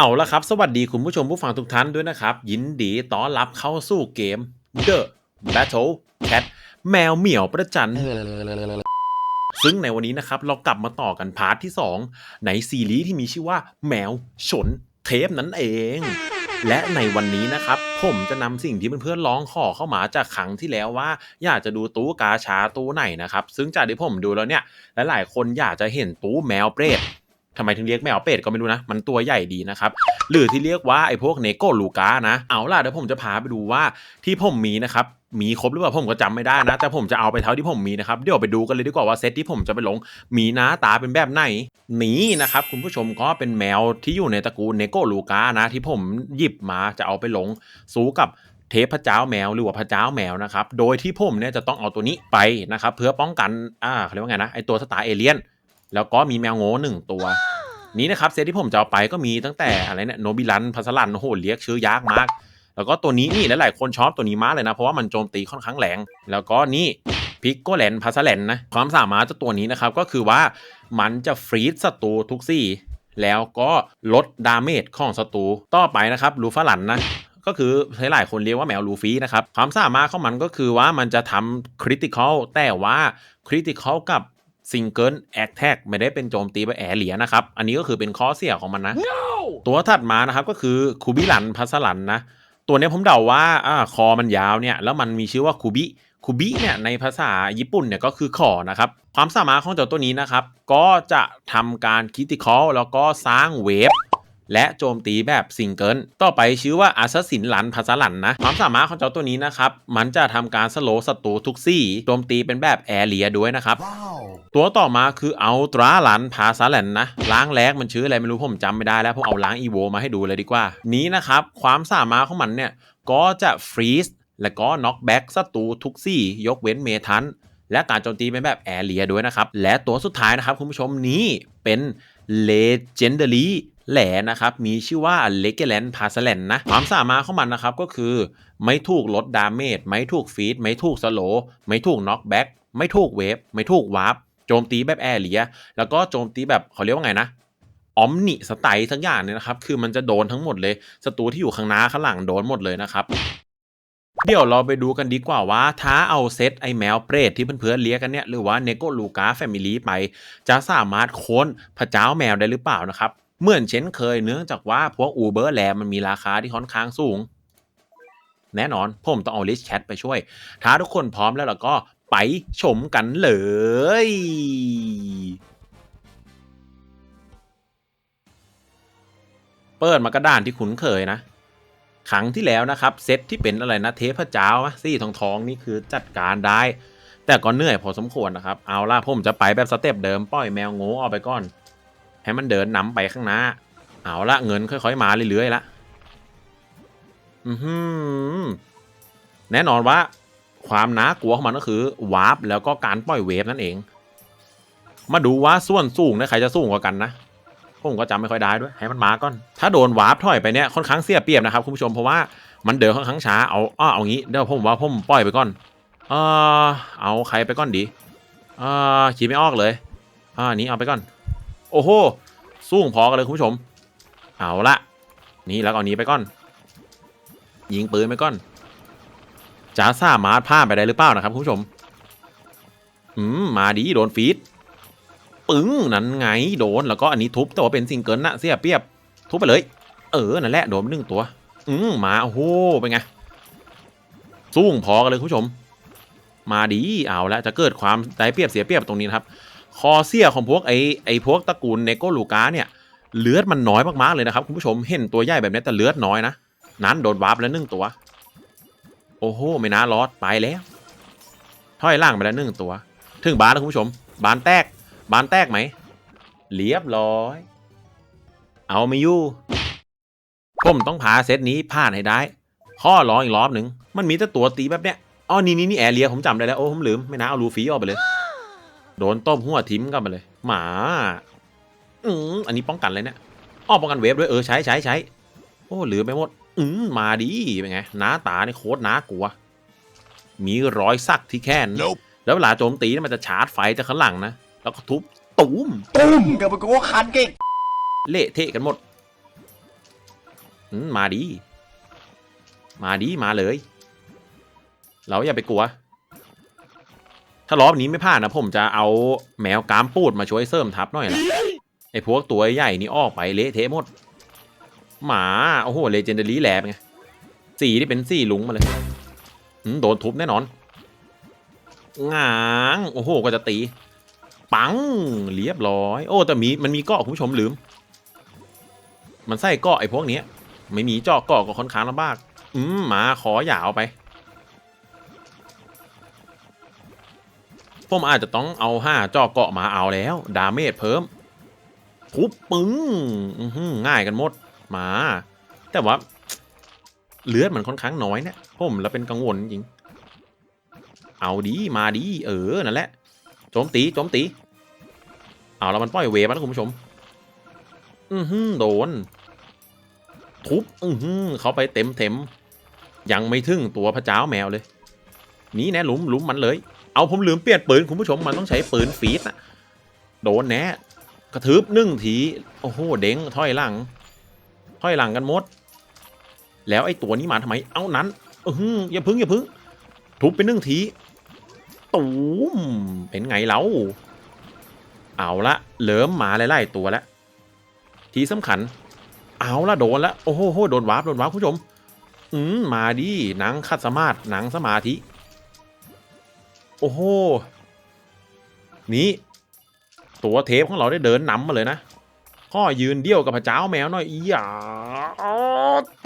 เอาละครับ สวัสดีคุณผู้ชมผู้ฟังทุกท่านด้วยนะครับ ยินดีต้อนรับเข้าสู่เกม The Battle Cat แมวเหมียวประจัน ซึ่งในวันนี้นะครับ เรากลับมาต่อกันพาร์ทที่ 2 ในซีรีส์ที่มีชื่อว่า แมวฉนเทปนั่นเอง และในวันนี้นะครับ ผมจะนำสิ่งที่เพื่อนๆร้องขอเข้ามาจากครั้งที่แล้วว่า อยากจะดูตู้กาชาตู้ไหนนะครับ ซึ่งจากที่ผมดูแล้วเนี่ยหลายๆคนอยากจะเห็นตู้แมวเปรต ทำไมถึงเรียกแมวเปรตก็ไม่รู้นะ มันตัวใหญ่ดีนะครับ หรือที่เรียกว่าไอ้พวกเนโกลูกานะ เอาล่ะเดี๋ยวผมจะพาไปดูว่าที่ผมมีนะครับมีครบหรือเปล่าผมก็จำไม่ได้นะ แต่ผมจะเอาไปเท่าที่ผมมีนะครับ เดี๋ยวไปดูกันเลยดีกว่าว่าเซตที่ผมจะไปลง มีหน้าตาเป็นแบบไหน นี้นะครับ คุณผู้ชมก็เป็นแมวที่อยู่ในตระกูลเนโกลูกานะ ที่ผมหยิบมาจะเอาไปลงสู้กับเทพเจ้าแมวหรือว่าพระเจ้าแมวนะครับ โดยที่ผมเนี่ยจะต้องเอาตัวนี้ไปนะครับ เพื่อป้องกันอ่าเขาเรียกว่าไงนะไอตัวสตาร์เอเลียน แล้วก็มีแมวโง่หนึ่งตัว นี้นะครับเซตที่ผมจะเอาไปก็มีตั้งแต่อะไรเนี่ยโนบิลันพัสลันโอ้โหเรียกชื่อยากมาก แล้วก็ตัวนี้นี่หลายๆคนชอบตัวนี้มากเลยนะ เพราะว่ามันโจมตีค่อนข้างแรงแล้วก็นี่พิกโกแลนพัสแลนนะความสามารถเจ้าตัวนี้นะครับก็คือว่ามันจะฟรีดศัตรูทุกซี่แล้วก็ลดดาเมจของศัตรูต่อไปนะครับลูฟาลันนะก็คือหลายๆคนเรียกว่าแมวลูฟี่นะครับความสามารถของมันก็คือว่ามันจะทำคริติคอลแต่ว่าคริติคอลกับ ซิงเกิลแอคแท็กไม่ได้เป็นโจมตีแบบแอร์เหลียนะครับ อันนี้ก็คือเป็นข้อเสียของมันนะตัวถัดมานะครับก็คือคูบิลันพัสลันนะ ตัวเนี้ยผมเดาว่าอ่าคอมันยาวเนี่ย แล้วมันมีชื่อว่าคูบิคูบิเนี่ยในภาษาญี่ปุ่นเนี่ยก็คือขอนะครับ ความสามารถของเจ้าตัวนี้นะครับ ก็จะทำการคิติคอลแล้วก็สร้างเวฟ และโจมตีแบบซิงเกิลต่อไปชื่อว่าอาซาสินหลันภาษาหลันนะ ความสามารถของเจ้าตัวนี้นะครับ มันจะทำการสโลว์ศัตรูทุกซี่โจมตีเป็นแบบแอร์เรียด้วยนะครับ ตัวต่อมาคือเอาตราหลันภาษาแหลนนะ ล้างแรกมันชื่ออะไรไม่รู้ผมจำไม่ได้แล้วผมเอาล้างอีโวมาให้ดูเลยดีกว่า นี้นะครับ ความสามารถของมันเนี่ยก็จะฟรีซและก็น็อกแบ็กศัตรูทุกซี่ยกเว้นเมทันและการโจมตีเป็นแบบแอร์เรียด้วยนะครับ และตัวสุดท้ายนะครับคุณผู้ชมนี้เป็นเลเจนเดอรี่ แหลนะครับมีชื่อว่าเลเกแลนพาสแลนนะความสามารถของมันนะครับก็คือ ไม่ถูกลดดาเมจไม่ถูกฟีดไม่ถูกสโลว์ไม่ถูกน็อกแบ็กไม่ถูกเวฟไม่ถูกวาร์ปโจมตีแบบแอร์เรียแล้วก็โจมตีแบบเขาเรียกว่าไงนะออมนิสไตล์ทั้งอย่างเนี่ยนะครับ คือมันจะโดนทั้งหมดเลยศัตรูที่อยู่ข้างหน้าข้างหลังโดนหมดเลยนะครับ เดี๋ยวเราไปดูกันดีกว่าว่า ถ้าเอาเซตไอแมวเปรตที่เพื่อนๆเลี้ยกันเนี่ย หรือว่าเนโกลูกาแฟมิลี่ไป จะสามารถโค้นพระเจ้าแมวได้หรือเปล่านะครับ เหมือนเช่นเคยเนื่องจากว่าพวกอูเบอร์แลมันมีราคาที่ค่อนข้างสูง แน่นอน ผมต้องเอาลิสแคทไปช่วย ถ้าทุกคนพร้อมแล้วเราก็ไปชมกันเลยเปิดมากระดานที่คุ้นเคยนะครั้งที่แล้วนะครับ เซตที่เป็นอะไรนะเทพเจ้าอะซี่ทองทองนี่คือจัดการได้ แต่ก็เหนื่อยพอสมควรนะครับ เอาล่ะผมจะไปแบบสเต็ปเดิม ปล่อยแมวง่ออกไปก่อน ให้มันเดินนำไปข้างหน้า เอาละเงินค่อยๆมาเรื่อยๆละอือหือแน่นอนว่า ความน่ากลัวของมันก็คือวาร์ปแล้วก็การปล่อยเวฟนั่นเอง มาดูว่าส่วนสูงนี่ยใครจะสูงกว่ากันนะผมก็จำไม่ค่อยได้ด้วย ให้มันมาก่อน ถ้าโดนวาร์ปถอยไปเนี่ยค่อนข้างเสียเปรียบนะครับคุณผู้ชมเพราะว่ามันเดินค่อนข้างช้าเอาอ้อเอางี้เดี๋ยวผมว่าผมปล่อยไปก่อนเออเอาใครไปก่อนดีเออขีดไม่ออกเลยอ่านี้เอาไปก่อน โอ้โห สูงพอกันเลยคุณผู้ชม เอาละนี่แล้วก็เอานี้ไปก่อน ยิงปืนไปก่อนจะสามารถพลาดไปได้หรือเปล่านะครับคุณผู้ชม อืม มาดีโดนฟีดปึ้งนั้นไงโดนแล้วก็อันนี้ทุบแต่ว่าเป็นซิงเกิลนะเสียเปียบ ทุบไปเลย เออนั่นแหละโดนหนึ่งตัว อืมมาโอ้โหเป็นไงสู้พอกันเลยคุณผู้ชม มาดีเอาละจะเกิดความได้เปรียบเสียเปรียบตรงนี้นะครับ คอเสียของพวกไอไอพวกตระกูลเนโกลูกาเนี่ยเลือดมันน้อยมากๆเลยนะครับคุณผู้ชมเห็นตัวใหญ่แบบนี้แต่เลือดน้อยนะนั้นโดนวาร์ปแล้วหนึ่งตัว โอ้โหไม่น่ารอดไปแล้วถอยล่างไปแล้วหนึ่งตัว ถึงบานแล้วคุณผู้ชม บานแตก บานแตกไหมเรียบร้อย เอาไม่ยู่ผมต้องพาเซตนี้ผ่านให้ได้ ข้อร้องอีกรอบหนึ่งมันมีแต่ตัวตีแบบเนี้ยอ๋อนี่นี่นี่แอเรียผมจำได้แล้วโอ้ผมลืมไม่น่าเอาลูฟี่ออกไปเลย โดนต้มหัวทิมกลันไปเลย หมา อืมอันนี้ป้องกันเลยเนี่ยอ้อป้องกันเวฟด้วยเออใช้ใช้ใช้โอ้ลืมไปหมด อืมมาดีเป็นไงหน้าตานี่โคตรน่ากลัว มีรอยสักที่แขน Nope. แล้วเวลาโจมตีเนี่ยมันจะชาร์จไฟจากข้างหลังนะ แล้วก็ทุบตูมตุ้มกับกูคันเก่งเละเทะกันหมดอืมมาดี มาดีมาเลย เราอย่าไปกลัว ถ้ารอบนี้ไม่พลาดนะผมจะเอาแมวกามปูดมาช่วยเสริมทัพหน่อยละไอ้พวกตัวใหญ่นี่ออกไปเละเทะหมด หมา โอ้โหเลเจนดารี่แลบไงสีที่เป็นสีลุงมาเลยอืมโดนทุบแน่นอนง้าง โอ้โห ก็จะตี ปัง เรียบร้อย โอ้ แต่มีมันมีเกาะคุณผู้ชมลืม มันใส่เกาะไอ้พวกเนี้ยไม่มีเจาะเกาะก็ค่อนข้างลำบาก อืมหมาขอหยาวไป ผมอาจจะต้องเอาห้าเจาะเกาะมาเอาแล้ว ดาเมจเพิ่มทุบปึ้งอื้อหือง่ายกันหมดมา แต่ว่า เลือดมันค่อนข้างน้อยเนี่ยผมแล้วเป็นกังวลจริง เอาดีมาดีเออนั่นแหละโจมตีโจมตีเอาแล้วมันปล่อยเวฟมาแล้วคุณผู้ชม อือหือโดน ทุบอือหือเขาไปเต็มเต็มยังไม่ถึงตัวพระเจ้าแมวเลย นี่แน่หลุมหลุมมันเลย เอาผมลืมเปลี่ยนปืนคุณผู้ชมมันต้องใช้ปืนฟีดนะโดนแน่กระทืบหนึ่งที โอ้โห เด้งถอยหลังถอยหลังกันหมด แล้วไอ้ตัวนี้มาทำไม เอานั้นอืออย่าพึ่งอย่าพึ่ง ทุบไปหนึ่งทีตูมเป็นไงเล่าเอาละเหลิมหมาไล่ๆตัวแล้วทีสำคัญ เอาละโดนละโอ้โหโดนวาร์ปโดนวาร์ปคุณผู้ชม อืมมาดิหนังคัดสมาธิหนังสมาธิ โอ้โห นี่ตัวเทปของเราได้เดินนำมาเลยนะข้อยืนเดี่ยวกับพระเจ้าแมวหน่อยอีหยา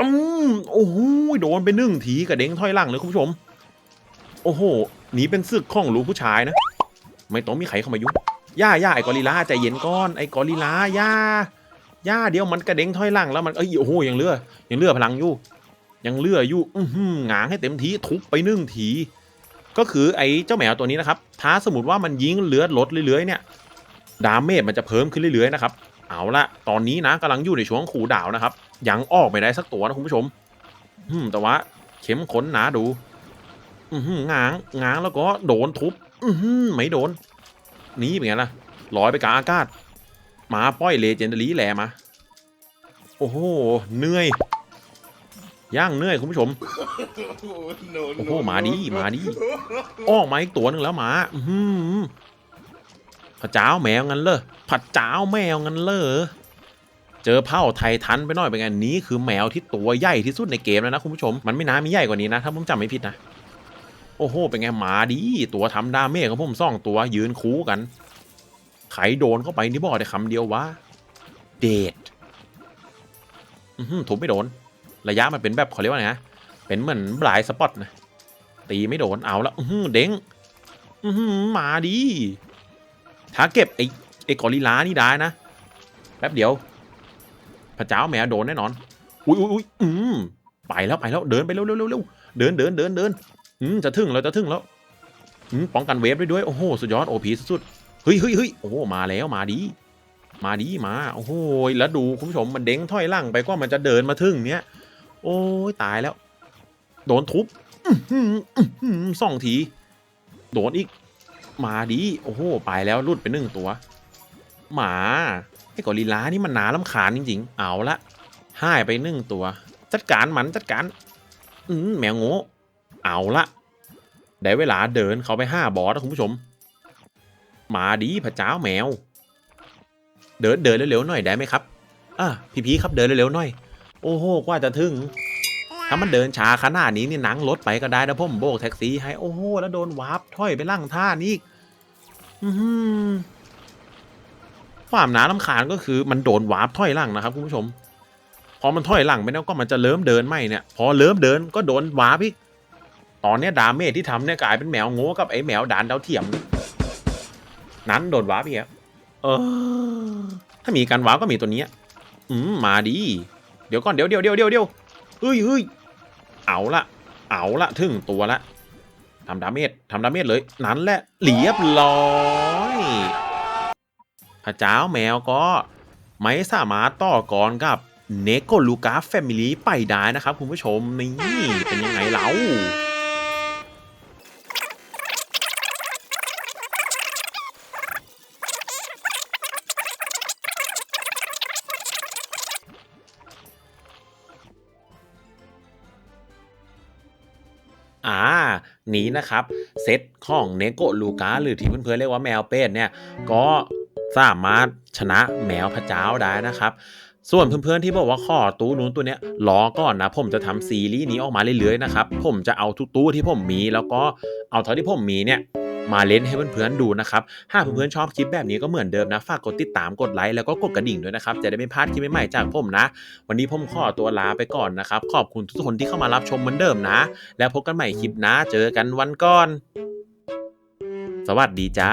ตึ้มโอ้โหโดนไปนึ่งทีกระเด้งถอยหลังเลยคุณผู้ชม โอ้โหหนีเป็นศึกข้องลูกผู้ชายนะ ไม่ต้องมีใครเข้ามายุ่งย่าย่าไอ้กอริลลาใจเย็นก้อนไอ้กอริลลาย่าย่าเดี๋ยวมันกระเด้งถอยหลังแล้วมันเอ้ยโอ้โหยังเลือยังเลือพลังอยู่ ยังเลืออยู่ อือหือหงางให้เต็มทีทุบไปนึ่งที ก็คือไอ้เจ้าแมวตัวนี้นะครับ ถ้าสมมติว่ามันยิงเลือดลดเรื่อยๆเนี่ย ดาเมจมันจะเพิ่มขึ้นเรื่อยๆนะครับ เอาละตอนนี้นะกำลังอยู่ในช่วงขู่ดาวนะครับ ยังออกไม่ได้สักตัวนะคุณผู้ชม อืม แต่ว่าเข้มข้นหนาดู อือหือง้างง้างแล้วก็โดนทุบ อือหือไม่โดน นี่เป็นไงล่ะลอยไปกลางอากาศ มาป้อยเลเจนดารี่แหลมา โอ้โห เหนื่อย ย่างเหนื่อยคุณผู้ชม โอ้โหหมาดีหมาดีออกมาอีกตัวหนึ่งแล้วหมา อือหือพระเจ้าแมวงั้นเลยผัดเจ้าแมวงั้นเลยเจอเผ่าไททันไปหน่อยเป็นไงนี้คือแมวที่ตัวใหญ่ที่สุดในเกมแล้วนะคุณผู้ชม มันไม่น่ามีใหญ่กว่านี้นะ ถ้าผมจำไม่ผิดนะ โอ้โห เป็นไงหมาดี ตัวทำดาเมจของผมสองตัวยืนคูกัน ไขโดนเข้าไปนี่บอกได้คำเดียวว่า เดดอือหือทุบไม่โดน ระยะมันเป็นแบบเขาเรียกว่าไงนะเป็นเหมือนบลายสปอตนะตีไม่โดนเอาละอื้อเด้งอือหือมาดีถ้าเก็บไอ้ไอ้กอริลานี่ได้นะแป๊บเดียวพระเจ้าแมวโดนแน่นอน อุ้ยอุ้ยอุ้ยอืมไปแล้วไปแล้วเดินไปเร็วเร็วเร็วเร็วเดินเดินเดินเดินอืมจะถึงแล้วจะถึงแล้วอืมป้องกันเวฟได้ด้วยโอ้โหสุดยอดโอพีสุดเฮ้ยเฮ้ยเฮ้ยโอ้มาแล้วมาดี มาดีมาโอ้โหแล้วดูคุณผู้ชมมันเด้งถอยหลังไปก็มันจะเดินมาถึงเนี้ย โอ้ยตายแล้ว โดนทุบอื้อหืออื้อหือสองที โดนอีก มาดี โอ้โห ไปแล้วรุดไปหนึ่งตัว หมาไอ้กอริลลานี่มันหนาลำคาญจริง ๆ เอาละห้ายไปหนึ่งตัว จัดการมันจัดการอืมแมวโง่เอาละได้เวลาเดินเขาไปห้าบอสนะคุณผู้ชม มาดีพระเจ้าแมว เดินเดินเร็วๆหน่อยได้ไหมครับ อะพี่พีครับเดินเร็วๆหน่อย โอ้โหกว่าจะถึง ถ้ามันเดินช้าขนาดนี้นี่หนังรถไปก็ได้นะผมโบกแท็กซี่ให้โอ้โหแล้วโดนวาร์ปถอยไปล่างท่านี่อีกความหนาลำคาญก็คือมันโดนวาร์ปถอยหลังนะครับคุณผู้ชม พอมันถอยหลังไปแล้วก็มันจะเริ่มเดินไม่เนี่ย พอเริ่มเดินก็โดนวาร์ปอีกตอนนี้ดาเมจที่ทำเนี่ยกลายเป็นแมวโง่กับไอ้แมวดานดาวเทียม นั้นโดนวาร์ปอีกครับเออถ้ามีการวาร์ปก็มีตัวเนี้ยอืมมาดี ดี๋ยวก่อนเดี๋ยวเดี๋ยวเดี๋ยวเดี๋ยวเดี๋ยวเฮ้ยเฮ้ยเอาละเอาละถึงตัวละทำดาเมจทำดาเมจเลย นั้นแหละเรียบร้อยพระเจ้าแมวก็ไม่สามารถต่อกรกับเนโกลูกาแฟมิลี่ไปได้นะครับคุณผู้ชมนี่เป็นยังไงเล่าอ่า นี้นะครับเซตของเนโกลูกาหรือที่เพื่อนๆเรียกว่าแมวเป็ดเนี่ยก็สามารถชนะแมวพระเจ้าได้นะครับส่วนเพื่อนๆที่บอกว่าข้อตู้นู้นตัวเนี้ยรอก่อนนะ ผมจะทำซีรีส์นี้ออกมาเรื่อยๆนะครับผมจะเอาทุกตู้ที่ผมมี แล้วก็เอาเท่าที่ผมมีเนี่ย มาเล่นให้เพื่อนๆดูนะครับถ้าเพื่อนๆชอบคลิปแบบนี้ก็เหมือนเดิมนะ ฝากกดติดตามกดไลค์แล้วก็กดกระดิ่งด้วยนะครับ จะได้ไม่พลาดคลิปใหม่ๆจากผมนะ วันนี้ผมขอตัวลาไปก่อนนะครับ ขอบคุณทุกคนที่เข้ามารับชมเหมือนเดิมนะ แล้วพบกันใหม่คลิปหนะ เจอกันวันก่อน สวัสดีจ้า